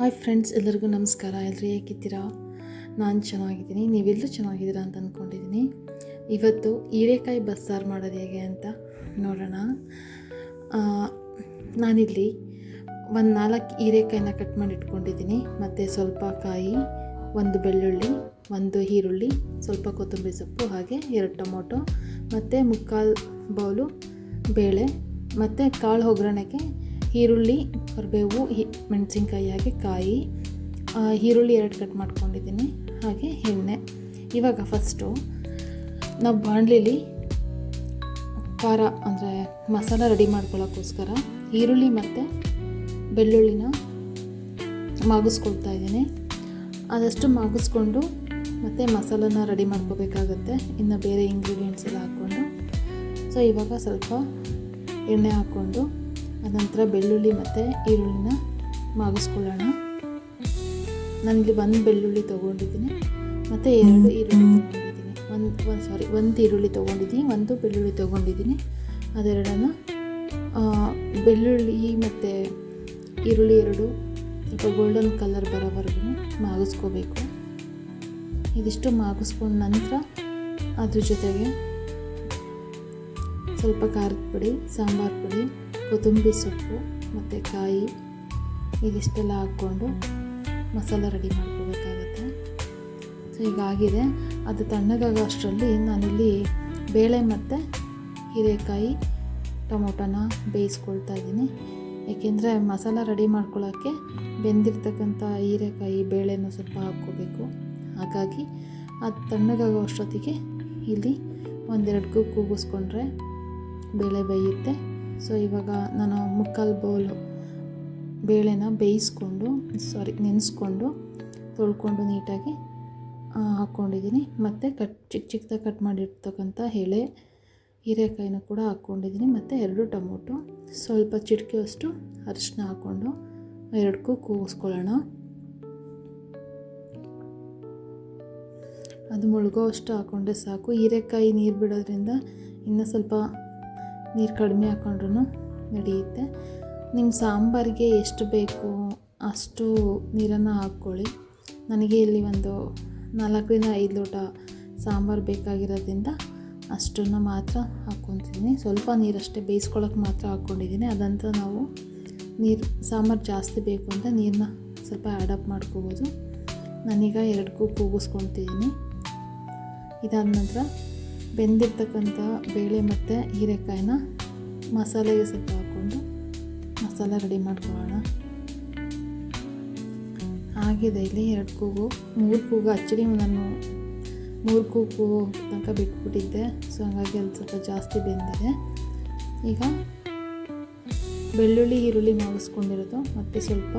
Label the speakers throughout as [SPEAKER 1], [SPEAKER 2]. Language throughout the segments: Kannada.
[SPEAKER 1] ಹಾಯ್ ಫ್ರೆಂಡ್ಸ್, ಎಲ್ಲರಿಗೂ ನಮಸ್ಕಾರ. ಎಲ್ಲರೂ ಹೇಗಿದ್ದೀರಾ? ನಾನು ಚೆನ್ನಾಗಿದ್ದೀನಿ. ನೀವೆಲ್ಲರೂ ಚೆನ್ನಾಗಿದ್ದೀರಾ ಅಂತ ಅಂದ್ಕೊಂಡಿದ್ದೀನಿ ಇವತ್ತು ಹೀರೆಕಾಯಿ ಬಸ್ಸಾರು ಮಾಡೋದು ಹೇಗೆ ಅಂತ ನೋಡೋಣ. ನಾನಿಲ್ಲಿ ಒಂದು ನಾಲ್ಕು ಹೀರೆಕಾಯಿನ ಕಟ್ ಮಾಡಿ ಇಟ್ಕೊಂಡಿದ್ದೀನಿ ಮತ್ತು ಸ್ವಲ್ಪ ಕಾಯಿ ಒಂದು ಬೆಳ್ಳುಳ್ಳಿ, ಒಂದು ಈರುಳ್ಳಿ, ಸ್ವಲ್ಪ ಕೊತ್ತಂಬರಿ ಸೊಪ್ಪು, ಹಾಗೆ ಎರಡು ಟೊಮೊಟೊ, ಮತ್ತು ಮುಕ್ಕಾಲು ಬೌಲು ಬೇಳೆ, ಮತ್ತು ಕಾಳು ಒಗ್ಗರಣೆಗೆ ಈರುಳ್ಳಿ, ಕರಿಬೇವು ಮೆಣಸಿನ್ಕಾಯಿ, ಹಾಗೆ ಕಾಯಿ ಈರುಳ್ಳಿ ಎರಡು ಕಟ್ ಮಾಡ್ಕೊಂಡಿದ್ದೀನಿ, ಹಾಗೆ ಎಣ್ಣೆ. ಇವಾಗ ಫಸ್ಟು ನಾವು ಬಾಣಲಿಲಿ ಖಾರ, ಅಂದರೆ ಮಸಾಲ ರೆಡಿ ಮಾಡ್ಕೊಳ್ಳೋಕ್ಕೋಸ್ಕರ ಈರುಳ್ಳಿ ಮತ್ತು ಬೆಳ್ಳುಳ್ಳಿನ ಮಾಗಿಸ್ಕೊಳ್ತಾ ಇದ್ದೀನಿ. ಅದಷ್ಟು ಮಾಗಿಸ್ಕೊಂಡು ಮತ್ತು ಮಸಾಲನ ರೆಡಿ ಮಾಡ್ಕೋಬೇಕಾಗತ್ತೆ. ಇನ್ನು ಬೇರೆ ಇಂಗ್ರೀಡಿಯೆಂಟ್ಸ್ ಎಲ್ಲ ಹಾಕ್ಕೊಂಡು. ಸೊ ಇವಾಗ ಸ್ವಲ್ಪ ಎಣ್ಣೆ ಹಾಕ್ಕೊಂಡು, ಅನಂತರ ಬೆಳ್ಳುಳ್ಳಿ ಮತ್ತು ಈರುಳ್ಳಿನ ಮಾಗಿಸ್ಕೊಳ್ಳೋಣ ನನಗೆ ಒಂದು ಬೆಳ್ಳುಳ್ಳಿ ತೊಗೊಂಡಿದ್ದೀನಿ. ಮತ್ತು ಎರಡು ಈರುಳ್ಳಿ ತೊಗೊಂಡಿದ್ದೀನಿ. ಒಂದು ಒಂದು ಸಾರಿ ಒಂದು ಈರುಳ್ಳಿ ತೊಗೊಂಡಿದ್ದೀನಿ, ಒಂದು ಬೆಳ್ಳುಳ್ಳಿ ತೊಗೊಂಡಿದ್ದೀನಿ. ಅದೆರಡನ್ನು ಬೆಳ್ಳುಳ್ಳಿ ಮತ್ತು ಈರುಳ್ಳಿ ಎರಡು ಸ್ವಲ್ಪ ಗೋಲ್ಡನ್ ಕಲರ್ ಬರೋವರೆಗೂ ಮಾಗಿಸ್ಕೋಬೇಕು. ಇದಿಷ್ಟು ಮಾಗಿಸ್ಕೊಂಡ ನಂತರ ಅದ್ರ ಜೊತೆಗೆ ಸ್ವಲ್ಪ ಖಾರದ ಪುಡಿ, ಸಾಂಬಾರು ಪುಡಿ, ಕೊತ್ತಂಬರಿ ಸೊಪ್ಪು ಮತ್ತು ಕಾಯಿ ಇದಿಷ್ಟೆಲ್ಲ ಹಾಕ್ಕೊಂಡು ಮಸಾಲ ರೆಡಿ ಮಾಡ್ಕೋಬೇಕಾಗತ್ತೆ. ಸೊ ಹೀಗಾಗಿದೆ ಅದು ತಣ್ಣಗಾಗೋ ಅಷ್ಟರಲ್ಲಿ ನಾನಿಲ್ಲಿ ಬೇಳೆ ಮತ್ತು ಹೀರೆಕಾಯಿ, ಟೊಮೊಟೊನ ಬೇಯಿಸ್ಕೊಳ್ತಾ ಇದ್ದೀನಿ. ಏಕೆಂದರೆ ಮಸಾಲ ರೆಡಿ ಮಾಡ್ಕೊಳ್ಳೋಕ್ಕೆ ಬೆಂದಿರ್ತಕ್ಕಂಥ ಹೀರೆಕಾಯಿ ಬೇಳೆನೂ ಸ್ವಲ್ಪ ಹಾಕ್ಕೋಬೇಕು. ಹಾಗಾಗಿ ಅದು ತಣ್ಣಗಾಗೋ ಅಷ್ಟೊತ್ತಿಗೆ ಇಲ್ಲಿ ಒಂದೆರಡು ಕೂ ಕೂಗಿಸ್ಕೊಂಡ್ರೆ ಬೇಳೆ ಬೇಯುತ್ತೆ. ಸೊ ಇವಾಗ ನಾನು ಮುಕ್ಕಾಲು ಬೌಲು ಬೇಳೆನ ಬೇಯಿಸ್ಕೊಂಡು ಸಾರಿ ನೆನೆಸ್ಕೊಂಡು, ತೊಳ್ಕೊಂಡು ನೀಟಾಗಿ ಹಾಕ್ಕೊಂಡಿದ್ದೀನಿ. ಮತ್ತು ಕಟ್ ಚಿಕ್ಕ ಚಿಕ್ಕದಾಗಿ ಕಟ್ ಮಾಡಿರ್ತಕ್ಕಂಥ ಎಳೆ ಹೀರೆಕಾಯಿನ ಕೂಡ ಹಾಕ್ಕೊಂಡಿದ್ದೀನಿ. ಮತ್ತು ಎರಡು ಟೊಮೊಟೊ, ಸ್ವಲ್ಪ ಚಿಟಿಕೆಯಷ್ಟು ಅರಿಶಿನ ಹಾಕ್ಕೊಂಡು ಎರಡಕ್ಕೂ ಕೂಗಿಸ್ಕೊಳ್ಳೋಣ. ಅದು ಮುಳುಗೋ ಅಷ್ಟು ಹಾಕ್ಕೊಂಡ್ರೆ ಸಾಕು. ಹೀರೆಕಾಯಿ ನೀರು ಬಿಡೋದ್ರಿಂದ ಇನ್ನೂ ಸ್ವಲ್ಪ ನೀರು ಕಡಿಮೆ ಹಾಕ್ಕೊಂಡ್ರೂ ನಡೆಯುತ್ತೆ. ನಿಮ್ಮ ಸಾಂಬಾರಿಗೆ ಎಷ್ಟು ಬೇಕು ಅಷ್ಟು ನೀರನ್ನು ಹಾಕ್ಕೊಳ್ಳಿ. ನನಗೆ ಇಲ್ಲಿ ಒಂದು ನಾಲ್ಕರಿಂದ ಐದು ಲೋಟ ಸಾಂಬಾರು ಬೇಕಾಗಿರೋದ್ರಿಂದ ಅಷ್ಟನ್ನು ಮಾತ್ರ ಹಾಕ್ಕೊತಿದ್ದೀನಿ ಸ್ವಲ್ಪ ನೀರಷ್ಟೇ ಬೇಯಿಸ್ಕೊಳ್ಳೋಕೆ ಮಾತ್ರ ಹಾಕ್ಕೊಂಡಿದ್ದೀನಿ ಅದಂತ ನಾವು ನೀರು, ಸಾಂಬಾರು ಜಾಸ್ತಿ ಬೇಕು ಅಂತ ನೀರನ್ನ ಸ್ವಲ್ಪ ಆ್ಯಡಪ್ ಮಾಡ್ಕೋಬೋದು. ನಾನೀಗ ಎರಡಕ್ಕೂ ಕೂಗಿಸ್ಕೊತಿದ್ದೀನಿ ಇದಾದ ನಂತರ ಬೆಂದಿರ್ತಕ್ಕಂಥ ಬೇಳೆ ಮತ್ತು ಹೀರೆಕಾಯಿನ ಮಸಾಲೆಗೆ ಸ್ವಲ್ಪ ಹಾಕ್ಕೊಂಡು ಮಸಾಲೆ ರೆಡಿ ಮಾಡ್ಕೊಳ್ಳೋಣ. ಆಗಿದೆ ಇಲ್ಲಿ ಎರಡು ಕೂಗು. ಮೂರು ಕೂಗು. ಆ್ಯಕ್ಚುಲಿ ನಾನು ಮೂರು ಕೂಕು ತನಕ ಬಿಟ್ಬಿಟ್ಟಿದ್ದೆ. ಸೊ ಹಾಗಾಗಿ ಅಲ್ಲಿ ಸ್ವಲ್ಪ ಜಾಸ್ತಿ ಬೆಂದಿದೆ. ಈಗ ಬೆಳ್ಳುಳ್ಳಿ, ಈರುಳ್ಳಿ ಮಾಗಿಸ್ಕೊಂಡಿರೋದು ಮತ್ತು ಸ್ವಲ್ಪ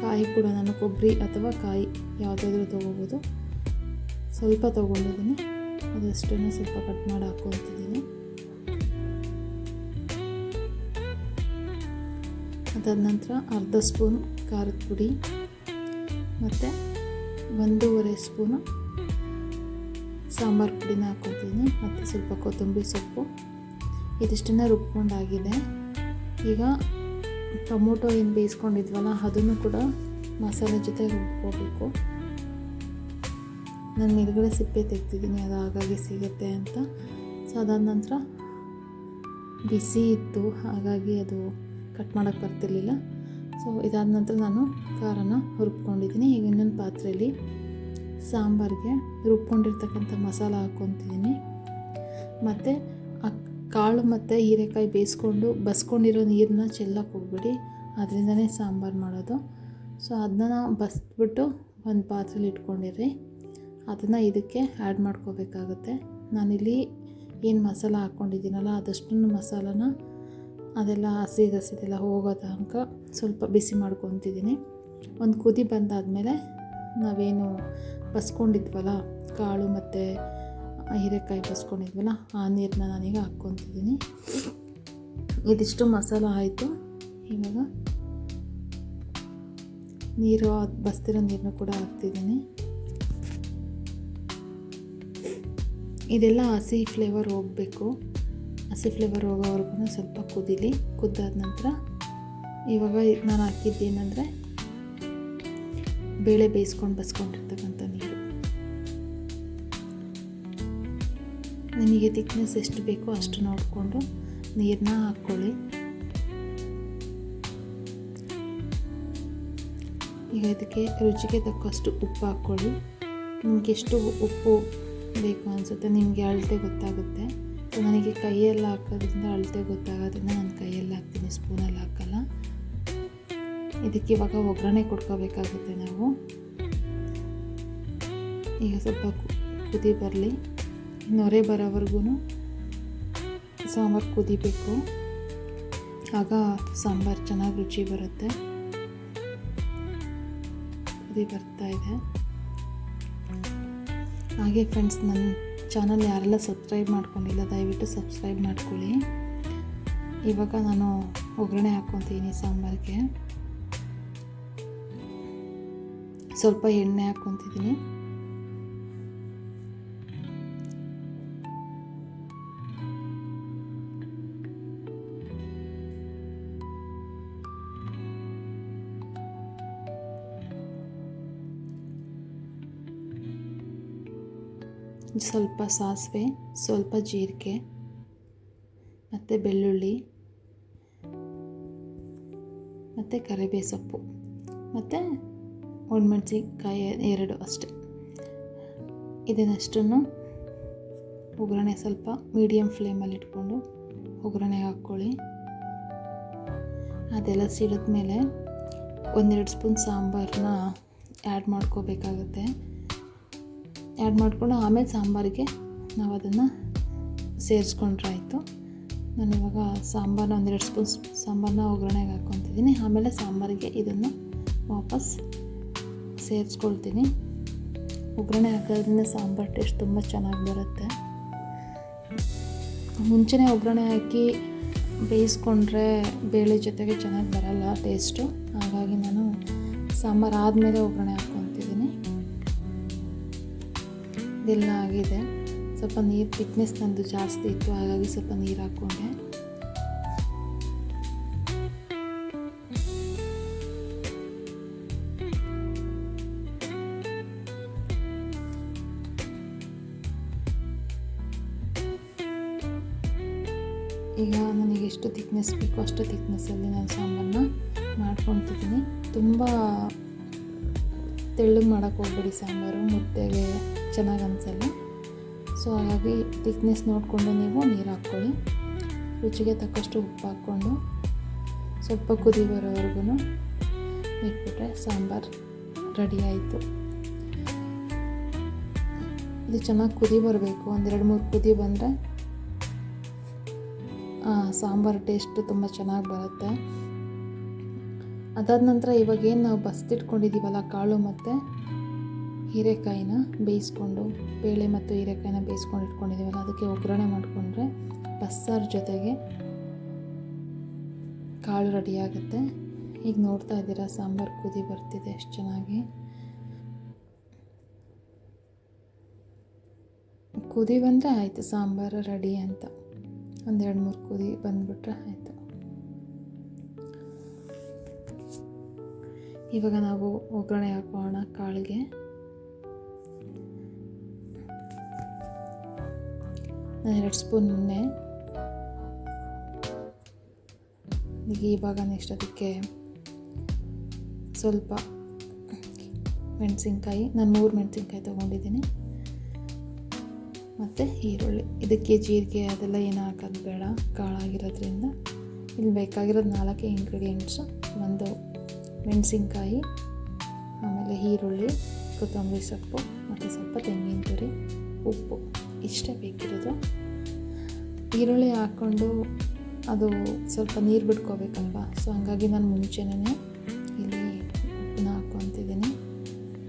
[SPEAKER 1] ಕಾಯಿ ಕೂಡ ನಾನು ಕೊಬ್ಬರಿ ಅಥವಾ ಕಾಯಿ ಯಾವುದಾದ್ರೂ ತೊಗೋಬೋದು. ಸ್ವಲ್ಪ ತೊಗೊಂಡಿದ್ದೀನಿ. ಅದಷ್ಟನ್ನು ಸ್ವಲ್ಪ ಕಟ್ ಮಾಡಿ ಹಾಕ್ಕೊತಿದ್ದೀನಿ ಅದಾದ ನಂತರ ಅರ್ಧ ಸ್ಪೂನ್ ಖಾರದ ಪುಡಿ. ಮತ್ತು ಒಂದೂವರೆ ಸ್ಪೂನು ಸಾಂಬಾರು ಪುಡಿನ ಹಾಕ್ಕೊತಿದ್ದೀನಿ ಮತ್ತು ಸ್ವಲ್ಪ ಕೊತ್ತಂಬರಿ ಸೊಪ್ಪು. ಇದಿಷ್ಟನ್ನ ರುಬ್ಕೊಂಡಾಗಿದೆ. ಈಗ ಟೊಮೊಟೊ ಏನು ಬೇಯಿಸ್ಕೊಂಡಿದ್ವಲ್ಲ, ಅದನ್ನು ಕೂಡ ಮಸಾಲೆ ಜೊತೆ ರುಬ್ಕೋಬೇಕು. ನಾನು ಮೇಲುಗಡೆ ಸಿಪ್ಪೆ ತೆಗ್ದಿದ್ದೀನಿ, ಅದು ಹಾಗಾಗಿ ಸಿಗುತ್ತೆ ಅಂತ. ಸೊ ಅದಾದ ನಂತರ ಬಿಸಿ ಇತ್ತು, ಹಾಗಾಗಿ ಅದು ಕಟ್ ಮಾಡೋಕ್ಕೆ ಬರ್ತಿರ್ಲಿಲ್ಲ. ಸೊ ಇದಾದ ನಂತರ ನಾನು ಖಾರನ ಹುರ್ಕೊಂಡಿದ್ದೀನಿ ಈಗ ಇನ್ನೊಂದು ಪಾತ್ರೆಯಲ್ಲಿ ಸಾಂಬಾರಿಗೆ ರುಬ್ಕೊಂಡಿರ್ತಕ್ಕಂಥ ಮಸಾಲ ಹಾಕ್ಕೊತಿದ್ದೀನಿ ಮತ್ತು ಆ ಕಾಳು ಮತ್ತು ಹೀರೆಕಾಯಿ ಬೇಯಿಸ್ಕೊಂಡು ಬಸ್ಕೊಂಡಿರೋ ನೀರನ್ನ ಚೆಲ್ಲಕ್ಕೆ ಹೋಗ್ಬಿಡಿ. ಅದರಿಂದನೇ ಸಾಂಬಾರು ಮಾಡೋದು. ಸೊ ಅದನ್ನ ಬಸ್ಬಿಟ್ಟು ಒಂದು ಪಾತ್ರೆಲಿ ಇಟ್ಕೊಂಡಿರಿ ಅದನ್ನು ಇದಕ್ಕೆ ಆ್ಯಡ್ ಮಾಡ್ಕೋಬೇಕಾಗುತ್ತೆ. ನಾನಿಲ್ಲಿ ಏನು ಮಸಾಲ ಹಾಕ್ಕೊಂಡಿದ್ದೀನಲ್ಲ ಅದಷ್ಟು ಮಸಾಲನ ಅದೆಲ್ಲ ಹಸಿ ಹಸಿದೆಲ್ಲ ಹೋಗೋ ತನಕ ಸ್ವಲ್ಪ ಬಿಸಿ ಮಾಡ್ಕೊತಿದ್ದೀನಿ ಒಂದು ಕುದಿ ಬಂದಾದಮೇಲೆ ನಾವೇನು ಬಸ್ಕೊಂಡಿದ್ವಲ್ಲ, ಕಾಳು ಮತ್ತು ಹೀರೆಕಾಯಿ ಬಸ್ಕೊಂಡಿದ್ವಲ್ಲ, ಆ ನೀರನ್ನ ನಾನೀಗ ಹಾಕ್ಕೊತಿದ್ದೀನಿ. ಇದಿಷ್ಟು ಮಸಾಲ ಆಯಿತು. ಇವಾಗ ನೀರು, ಬಸ್ತಿರೋ ನೀರನ್ನ ಕೂಡ ಹಾಕ್ತಿದ್ದೀನಿ. ಇದೆಲ್ಲ ಹಸಿ ಫ್ಲೇವರ್ ಹೋಗಬೇಕು. ಹಸಿ ಫ್ಲೇವರ್ ಹೋಗೋವರೆಗೂ ಸ್ವಲ್ಪ ಕುದೀಲಿ. ಕುದ್ದಾದ ನಂತರ ಇವಾಗ ನಾನು ಹಾಕಿದ್ದೇನೆಂದರೆ ಬೇಳೆ ಬೇಯಿಸ್ಕೊಂಡು ಬಸ್ಕೊಂಡಿರ್ತಕ್ಕಂಥ ನೀರು. ನಿಮಗೆ ತಿಕ್ನೆಸ್ ಎಷ್ಟು ಬೇಕೋ ಅಷ್ಟು ನೋಡಿಕೊಂಡು ನೀರನ್ನ ಹಾಕ್ಕೊಳ್ಳಿ. ಈಗ ಇದಕ್ಕೆ ರುಚಿಗೆ ತಕ್ಕಷ್ಟು ಉಪ್ಪು ಹಾಕ್ಕೊಳ್ಳಿ. ನಿಮ್ಗೆ ಎಷ್ಟು ಉಪ್ಪು ಬೇಕು ಅನಿಸುತ್ತೆ ನಿಮಗೆ ಅಳತೆ ಗೊತ್ತಾಗುತ್ತೆ. ನನಗೆ ಕೈಯಲ್ಲಿ ಹಾಕೋದ್ರಿಂದ ಅಳತೆ ಗೊತ್ತಾಗೋದ್ರಿಂದ ನಾನು ಕೈಯಲ್ಲಿ ಹಾಕ್ತೀನಿ, ಸ್ಪೂನಲ್ಲಿ ಹಾಕಲ್ಲ. ಇದಕ್ಕೆ ಇವಾಗ ಒಗ್ಗರಣೆ ಕೊಡ್ಕೋಬೇಕಾಗುತ್ತೆ ನಾವು. ಈಗ ಸ್ವಲ್ಪ ಕುದಿ ಬರಲಿ. ನೊರೆ ಬರೋವರೆಗೂ ಸಾಂಬಾರು ಕುದಿಬೇಕು. ಆಗ ಸಾಂಬಾರು ಚೆನ್ನಾಗಿ ರುಚಿ ಬರುತ್ತೆ. ಕುದಿ ಬರ್ತಾ ಇದೆ. ಹಾಗೆ ಫ್ರೆಂಡ್ಸ್ ನನ್ನ ಚಾನಲ್ ಯಾರೆಲ್ಲ ಸಬ್ಸ್ಕ್ರೈಬ್ ಮಾಡ್ಕೊಂಡಿಲ್ಲ, ದಯವಿಟ್ಟು ಸಬ್ಸ್ಕ್ರೈಬ್ ಮಾಡ್ಕೊಳ್ಳಿ. ಇವಾಗ ನಾನು ಒಗ್ಗರಣೆ ಹಾಕ್ಕೊತೀನಿ ಸಾಂಬಾರಿಗೆ. ಸ್ವಲ್ಪ ಎಣ್ಣೆ ಹಾಕ್ಕೊತಿದ್ದೀನಿ. ಸ್ವಲ್ಪ ಸಾಸಿವೆ ಸ್ವಲ್ಪ ಜೀರಿಗೆ ಮತ್ತು ಬೆಳ್ಳುಳ್ಳಿ ಮತ್ತು ಕರಿಬೇ ಸೊಪ್ಪು ಮತ್ತು ಒಣಮೆಣ್ಸಿನ್ಕಾಯಿ ಎರಡು ಅಷ್ಟೆ. ಇದನ್ನಷ್ಟನ್ನು ಒಗ್ಗರಣೆ ಸ್ವಲ್ಪ ಮೀಡಿಯಮ್ ಫ್ಲೇಮಲ್ಲಿ ಇಟ್ಕೊಂಡು ಒಗ್ಗರಣೆ ಹಾಕ್ಕೊಳ್ಳಿ. ಅದೆಲ್ಲ ಸಿಡಿದ ಮೇಲೆ ಒಂದೆರಡು ಸ್ಪೂನ್ ಸಾಂಬಾರನ್ನ ಆ್ಯಡ್ ಮಾಡ್ಕೋಬೇಕಾಗುತ್ತೆ. ಆ್ಯಡ್ ಮಾಡಿಕೊಂಡು ಆಮೇಲೆ ಸಾಂಬಾರಿಗೆ ನಾವು ಅದನ್ನು ಸೇರಿಸ್ಕೊಂಡ್ರೆ ಆಯಿತು. ನಾನು ಇವಾಗ ಸಾಂಬಾರನ್ನ ಒಂದೆರಡು ಸ್ಪೂನ್ ಸಾಂಬಾರನ್ನ ಒಗ್ಗರಣೆಗೆ ಹಾಕ್ಕೊತಿದ್ದೀನಿ. ಆಮೇಲೆ ಸಾಂಬಾರಿಗೆ ಇದನ್ನು ವಾಪಸ್ ಸೇರಿಸ್ಕೊಳ್ತೀನಿ. ಒಗ್ಗರಣೆ ಹಾಕೋದ್ರಿಂದ ಸಾಂಬಾರು ಟೇಸ್ಟ್ ತುಂಬ ಚೆನ್ನಾಗಿ ಬರುತ್ತೆ. ಮುಂಚೆನೇ ಒಗ್ಗರಣೆ ಹಾಕಿ ಬೇಯಿಸ್ಕೊಂಡ್ರೆ ಬೇಳೆ ಜೊತೆಗೆ ಚೆನ್ನಾಗಿ ಬರಲ್ಲ ಟೇಸ್ಟು ಹಾಗಾಗಿ ನಾನು ಸಾಂಬಾರು ಆದಮೇಲೆ ಒಗ್ಗರಣೆ ಹಾಕ್ಕೊತಿದ್ದೀನಿ. ಇದೆಲ್ಲ ಆಗಿದೆ. ಸ್ವಲ್ಪ ನೀರು ಥಿಕ್ನೆಸ್ ನಂದು ಜಾಸ್ತಿ ಇತ್ತು, ಹಾಗಾಗಿ ಸ್ವಲ್ಪ ನೀರು ಹಾಕ್ಕೊಂಡೆ ಬೇಕೋ ಅಷ್ಟು ಥಿಕ್ನೆಸ್ಸಲ್ಲಿ ನಾನು ಸಾಂಬಾರನ್ನ ಮಾಡ್ಕೊತಿದ್ದೀನಿ ತುಂಬ ತೆಳ್ಳಗೆ ಮಾಡೋಕ್ಕೆ ಹೋಗ್ಬೇಡಿ ಸಾಂಬಾರು, ಮುದ್ದೆಗೆ ಚೆನ್ನಾಗಿ ಅನಿಸಲ್ಲ. ಸೊ ಹಾಗಾಗಿ ಥಿಕ್ನೆಸ್ ನೋಡಿಕೊಂಡು ನೀವು ನೀರು ಹಾಕ್ಕೊಳ್ಳಿ. ರುಚಿಗೆ ತಕ್ಕಷ್ಟು ಉಪ್ಪು ಹಾಕ್ಕೊಂಡು ಸ್ವಲ್ಪ ಕುದಿ ಬರೋವರೆಗೂ ಇಟ್ಬಿಟ್ರೆ ಸಾಂಬಾರು ರೆಡಿ ಆಯಿತು. ಇದು ಚೆನ್ನಾಗಿ ಕುದಿ ಬರಬೇಕು. ಒಂದೆರಡು ಮೂರು ಕುದಿ ಬಂದರೆ ಸಾಂಬಾರು ಟೇಸ್ಟು ತುಂಬ ಚೆನ್ನಾಗಿ ಬರುತ್ತೆ. ಅದಾದ ನಂತರ ಇವಾಗ ಏನು ನಾವು ಬಸ್ತಿಟ್ಕೊಂಡಿದ್ದೀವಲ್ಲ ಕಾಳು ಮತ್ತು ಹೀರೆಕಾಯಿನ ಬೇಯಿಸ್ಕೊಂಡು, ಬೇಳೆ ಮತ್ತು ಹೀರೆಕಾಯಿನ ಬೇಯಿಸ್ಕೊಂಡು ಇಟ್ಕೊಂಡಿದ್ದೀವಲ್ಲ ಅದಕ್ಕೆ ಒಗ್ಗರಣೆ ಮಾಡಿಕೊಂಡ್ರೆ ಬಸ್ಸಾರು ಜೊತೆಗೆ ಕಾಳು ರೆಡಿಯಾಗುತ್ತೆ ಈಗ ನೋಡ್ತಾ ಇದ್ದೀರಾ ಸಾಂಬಾರು ಕುದಿ ಬರ್ತಿದೆ ಎಷ್ಟು ಚೆನ್ನಾಗಿ. ಕುದಿ ಬಂದರೆ ಆಯಿತು ಸಾಂಬಾರು ರೆಡಿ ಅಂತ. ಒಂದೆರಡು ಮೂರು ಕುದಿ ಬಂದುಬಿಟ್ರೆ ಆಯಿತು. ಇವಾಗ ನಾವು ಒಗ್ಗರಣೆ ಹಾಕೋಣ ಕಾಳಿಗೆ. ನಾನು ಎರಡು ಸ್ಪೂನ್ ಎಣ್ಣೆ. ಈಗ ಇವಾಗ ನೆಕ್ಸ್ಟ್ ಅದಕ್ಕೆ ಸ್ವಲ್ಪ ಮೆಣಸಿನ್ಕಾಯಿ. ನಾನು ಮೂರು ಮೆಣಸಿನ್ಕಾಯಿ ತೊಗೊಂಡಿದ್ದೀನಿ. ಮತ್ತು ಈರುಳ್ಳಿ. ಇದಕ್ಕೆ ಜೀರಿಗೆ, ಅದೆಲ್ಲ ಏನು ಹಾಕೋದು ಬೇಡ. ಕಾಳಾಗಿರೋದ್ರಿಂದ ಇಲ್ಲಿ ಬೇಕಾಗಿರೋದು ನಾಲ್ಕೇ ಇಂಗ್ರೀಡಿಯೆಂಟ್ಸು ಒಂದು ಮೆಣಸಿನ್ಕಾಯಿ, ಆಮೇಲೆ ಈರುಳ್ಳಿ, ಕೊತ್ತಂಬರಿ ಸೊಪ್ಪು, ಮತ್ತು ಸ್ವಲ್ಪ ತೆಂಗಿನ ತುರಿ, ಉಪ್ಪು. ಇಷ್ಟೇ ಬೇಕಿರೋದು. ಈರುಳ್ಳಿ ಹಾಕ್ಕೊಂಡು ಅದು ಸ್ವಲ್ಪ ನೀರು ಬಿಟ್ಕೋಬೇಕಲ್ವ? ಸೊ ಹಂಗಾಗಿ ನಾನು ಮುಂಚೆನೇ ಇಲ್ಲಿ ಉಪ್ಪನ್ನ ಹಾಕ್ಕೊತಿದ್ದೀನಿ.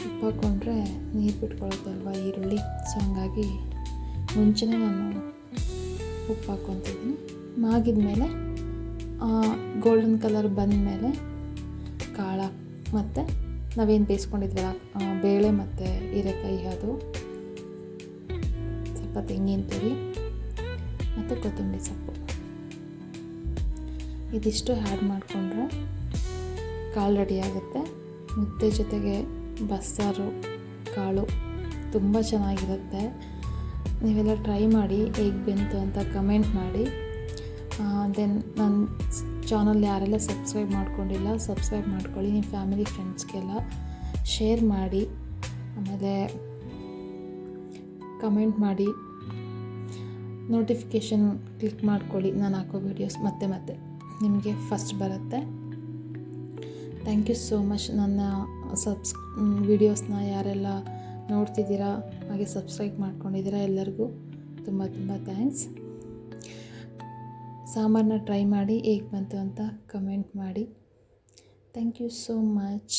[SPEAKER 1] ಉಪ್ಪು ಹಾಕ್ಕೊಂಡ್ರೆ ನೀರು ಬಿಟ್ಕೊಳುತ್ತಲ್ವ ಈರುಳ್ಳಿ? ಸೊ ಹಂಗಾಗಿ ಮುಂಚೆನೇ ನಾನು ಉಪ್ಪು ಹಾಕ್ಕೊತಿದ್ದೀನಿ ಮಾಗಿದ ಮೇಲೆ ಗೋಲ್ಡನ್ ಕಲರ್ ಬಂದ ಮೇಲೆ ಕಾಳ ಮತ್ತು ನಾವೇನು ಬೇಯಿಸ್ಕೊಂಡಿದ್ವಲ್ಲ ಬೇಳೆ ಮತ್ತು ಹೀರೆಕಾಯಿ ಅದು, ಸ್ವಲ್ಪ ತೆಂಗಿನ ತುರಿ ಮತ್ತು ಕೊತ್ತಂಬರಿ ಸೊಪ್ಪು. ಇದಿಷ್ಟು ಆ್ಯಡ್ ಮಾಡಿಕೊಂಡ್ರೆ ಕಾಳು ರೆಡಿ ಆಗುತ್ತೆ. ಮುದ್ದೆ ಜೊತೆಗೆ ಬಸ್ಸಾರು, ಕಾಳು ತುಂಬ ಚೆನ್ನಾಗಿರುತ್ತೆ. ನೀವೆಲ್ಲ ಟ್ರೈ ಮಾಡಿ ಹೇಗೆ ಬಂತು ಅಂತ ಕಮೆಂಟ್ ಮಾಡಿ. ದೆನ್ ನನ್ನ ಚಾನಲ್ ಯಾರೆಲ್ಲ ಸಬ್ಸ್ಕ್ರೈಬ್ ಮಾಡ್ಕೊಂಡಿಲ್ಲ ಸಬ್ಸ್ಕ್ರೈಬ್ ಮಾಡ್ಕೊಳ್ಳಿ. ನಿಮ್ಮ ಫ್ಯಾಮಿಲಿ ಫ್ರೆಂಡ್ಸ್ಗೆಲ್ಲ ಶೇರ್ ಮಾಡಿ. ಆಮೇಲೆ ಕಮೆಂಟ್ ಮಾಡಿ. ನೋಟಿಫಿಕೇಷನ್ ಕ್ಲಿಕ್ ಮಾಡ್ಕೊಳ್ಳಿ. ನಾನು ಹಾಕೋ ವೀಡಿಯೋಸ್ ಮತ್ತೆ ಮತ್ತೆ. ನಿಮಗೆ ಫಸ್ಟ್ ಬರುತ್ತೆ. ಥ್ಯಾಂಕ್ ಯು ಸೋ ಮಚ್ ನನ್ನ ಸಬ್ಸ್ ವೀಡಿಯೋಸ್ನ ಯಾರೆಲ್ಲ ನೋಡ್ತಿದ್ದೀರಾ ಹಾಗೆ ಸಬ್ಸ್ಕ್ರೈಬ್ ಮಾಡ್ಕೊಂಡಿದ್ದೀರಾ ಎಲ್ಲರಿಗೂ ತುಂಬ ತುಂಬ ಥ್ಯಾಂಕ್ಸ್ ಸಾಂಬಾರನ್ನ ಟ್ರೈ ಮಾಡಿ ಹೇಗೆ ಬಂತು ಅಂತ ಕಮೆಂಟ್ ಮಾಡಿ. Thank you so much